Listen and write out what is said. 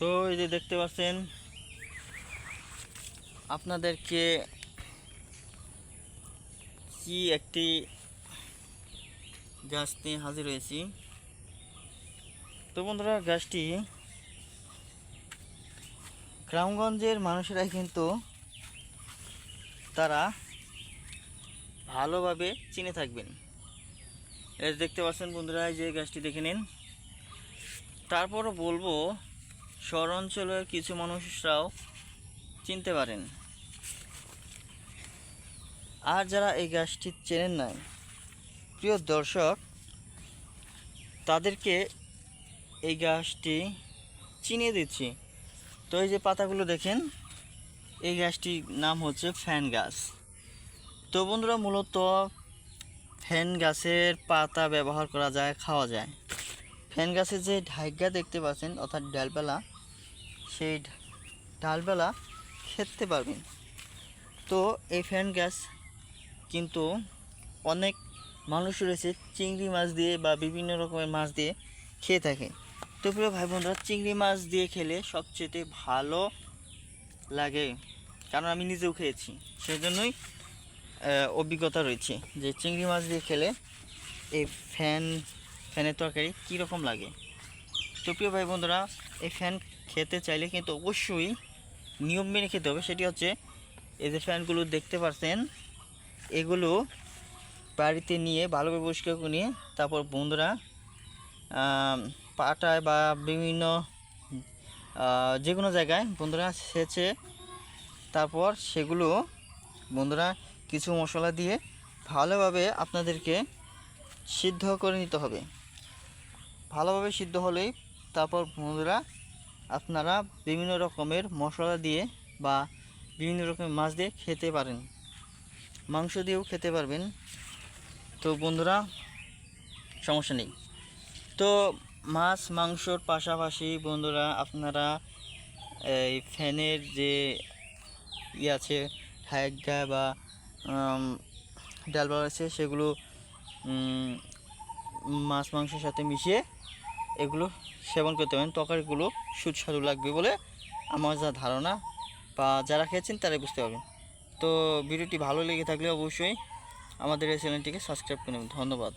তো এই যে দেখতে পাচ্ছেন, আপনাদেরকে কি একটি গাছ নিয়ে হাজির হয়েছি। তো বন্ধুরা, গাছটি গ্রামগঞ্জের মানুষেরাই কিন্তু তারা ভালোভাবে চিনে থাকবেন। যে দেখতে পাচ্ছেন বন্ধুরা যে গাছটি দেখে নিন। তারপরও বলব শহর অঞ্চলের কিছু মানুষরাও চিনতে পারেন। আর যারা এই গাছটি চেনেন নাই, প্রিয় দর্শক, তাদেরকে এই গাছটি চিনিয়ে দিচ্ছি। তো এই যে পাতাগুলো দেখেন, এই গাছটির নাম হচ্ছে ফ্যান গাছ। তো বন্ধুরা, মূলত ফ্যান গাছের পাতা ব্যবহার করা যায়, খাওয়া যায়। ফ্যান গাছের যে ঢাইগা দেখতে পাচ্ছেন, অর্থাৎ ডালবেলা সেই ডালবেলা খেতে পারবেন। তো এই ফ্যান গাছ কিন্তু অনেক মানুষ রয়েছে চিংড়ি মাছ দিয়ে বা বিভিন্ন রকমের মাছ দিয়ে খেয়ে থাকে। তো প্রিয় ভাই বোনরা চিংড়ি মাছ দিয়ে খেলে সবচেয়ে ভালো লাগে, কারণ আমি নিজেও খেয়েছি সেই জন্যই অভিজ্ঞতা রয়েছে যে চিংড়ি মাছ দিয়ে খেলে এই ফ্যান ফ্যানের তরকারি কীরকম লাগে? তো প্রিয় ভাই বন্ধুরা, এই ফ্যান খেতে চাইলে কিন্তু অবশ্যই নিয়ম মেনে খেতে হবে। সেটি হচ্ছে, এই যে ফ্যানগুলো দেখতে পাচ্ছেন এগুলো বাড়িতে নিয়ে, ভালোভাবে পরিষ্কার করে নিয়ে, তারপর বন্ধুরা পাটায় বা বিভিন্ন যে কোনো জায়গায় বন্ধুরা সেচে, তারপর সেগুলো বন্ধুরা কিছু মশলা দিয়ে ভালোভাবে আপনাদেরকে সিদ্ধ করে নিতে হবে। ভালোভাবে সিদ্ধ হলেই তারপর বন্ধুরা আপনারা বিভিন্ন রকমের মশলা দিয়ে বা বিভিন্ন রকমের মাছ দিয়ে খেতে পারেন। মাংস দিয়েও খেতে পারবেন। তো বন্ধুরা, সমস্যা নেই। তো মাছ, মাংসর পাশাপাশি বন্ধুরা আপনারা এই ফ্যানের যে ই আছে হায়গা বা ডালবার আছে, সেগুলো মাছ মাংসের সাথে মিশিয়ে এগুলো সেবন করতে পারেন। তরকারিগুলো সুস্বাদু লাগবে বলে আমার যা ধারণা বা যারা খেয়েছেন তারাই বুঝতে পারবেন। তো ভিডিওটি ভালো লেগে থাকলে অবশ্যই আমাদের এই চ্যানেলটিকে সাবস্ক্রাইব করে নেবেন। ধন্যবাদ।